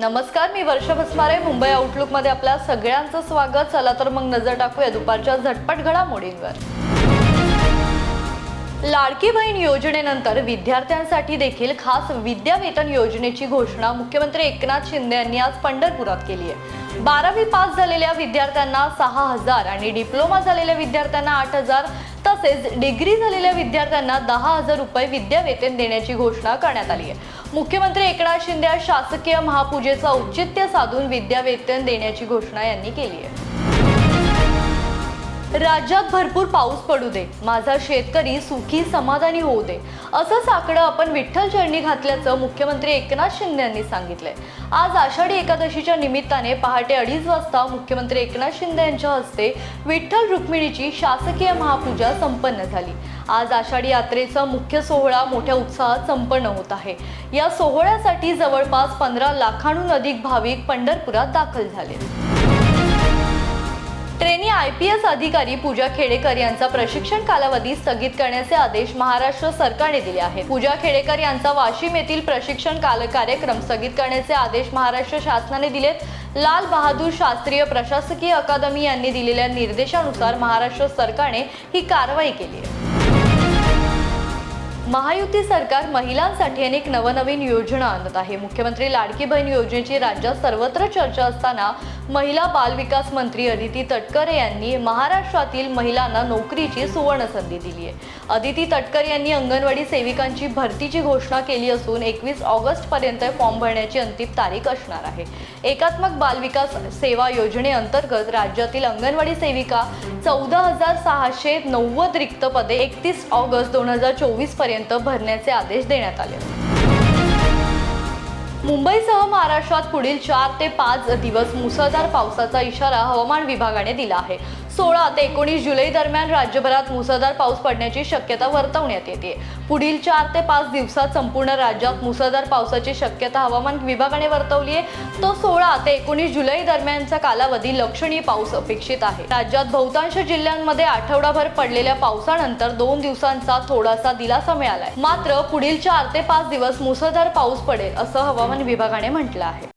नमस्कार मी वर्षा भस्मारे मुंबई आउटलुकमध्ये आपल्या सगळ्यांचं स्वागत. चला तर मग नजर टाकूया दुपारच्या झटपट घडामोडींवर. लाडकी बहीण योजनेनंतर विद्यार्थ्यांसाठी देखील खास विद्यावेतन योजनेची घोषणा मुख्यमंत्री एकनाथ शिंदे यांनी आज पंढरपुरात केली आहे. बारावी पास झालेल्या विद्यार्थ्यांना सहा हजार आणि डिप्लोमा झालेल्या विद्यार्थ्यांना आठ हजार तसेच डिग्री झालेल्या विद्यार्थ्यांना दहा हजार रुपये विद्यावेतन देण्याची घोषणा करण्यात आली आहे. मुख्यमंत्री एकनाथ शिंदे शासकीय महापूजेचं औचित्य साधून विद्यावेतन देण्याची घोषणा यांनी केली आहे. राज्यात भरपूर पाऊस पडू दे माझा शेतकरी सुखी समाधानी होऊ दे असं साकडं आपण विठ्ठल चरणी घातल्याचं मुख्यमंत्री एकनाथ शिंदे यांनी सांगितलंय. आज आषाढी एकादशीच्या निमित्ताने पहाटे अडीच वाजता मुख्यमंत्री एकनाथ शिंदे यांच्या हस्ते विठ्ठल रुक्मिणीची शासकीय महापूजा संपन्न झाली. आज आषाढी यात्रेचा मुख्य सोहळा मोठ्या उत्साहात संपन्न होत आहे. या सोहळ्यासाठी जवळपास पंधरा लाखांहून अधिक भाविक पंढरपुरात दाखल झाले. ट्रेनी आय पी एस अधिकारी पूजा खेडेकर यांचा प्रशिक्षण कालावधी स्थगित करण्याचे आदेश महाराष्ट्र सरकारने दिले आहेत. पूजा खेडेकर यांचा वाशिम येथील प्रशिक्षण काल कार्यक्रम स्थगित करण्याचे आदेश महाराष्ट्र शासनाने दिलेत. लाल बहादूर शास्त्रीय प्रशासकीय अकादमी यांनी दिलेल्या निर्देशानुसार महाराष्ट्र सरकारने ही कारवाई केली आहे. महायुती सरकार महिलांसाठी अनेक नवनवीन योजना आणत आहे. मुख्यमंत्री लाडकी बहीण योजनेची राज्यात सर्वत्र चर्चा असताना महिला बालविकास मंत्री अदिती तटकरे यांनी महाराष्ट्रातील महिलांना नोकरीची सुवर्ण संधी दिली आहे. अदिती तटकरे यांनी अंगणवाडी सेविकांची भरतीची घोषणा केली असून एकवीस ऑगस्ट पर्यंत फॉर्म भरण्याची अंतिम तारीख असणार आहे. एकात्मक बालविकास सेवा योजनेअंतर्गत राज्यातील अंगणवाडी सेविका चौदा हजार सहाशे नव्वद रिक्त पदे एकतीस ऑगस्ट दोन हजार चोवीसपर्यंत भरण्याचे आदेश देण्यात आले. मुंबईसह महाराष्ट्रात पुढील चार ते पाच दिवस मुसळधार पावसाचा इशारा हवामान विभागाने दिला आहे. सोळा ते एकोणीस जुलै दरम्यान राज्यभरात मुसळधार पाऊस पडण्याची शक्यता वर्तवण्यात येते. पुढील चार ते पाच दिवसात संपूर्ण राज्यात मुसळधार पावसाची शक्यता हवामान विभागाने वर्तवली आहे. तो सोळा ते एकोणीस जुलै दरम्यानचा कालावधी लक्षणीय पाऊस अपेक्षित आहे. राज्यात बहुतांश जिल्ह्यांमध्ये आठवडाभर पडलेल्या पावसानंतर दोन दिवसांचा थोडासा दिलासा मिळालाय. मात्र पुढील चार ते पाच दिवस मुसळधार पाऊस पडेल असं हवामान विभागाने म्हटलं आहे.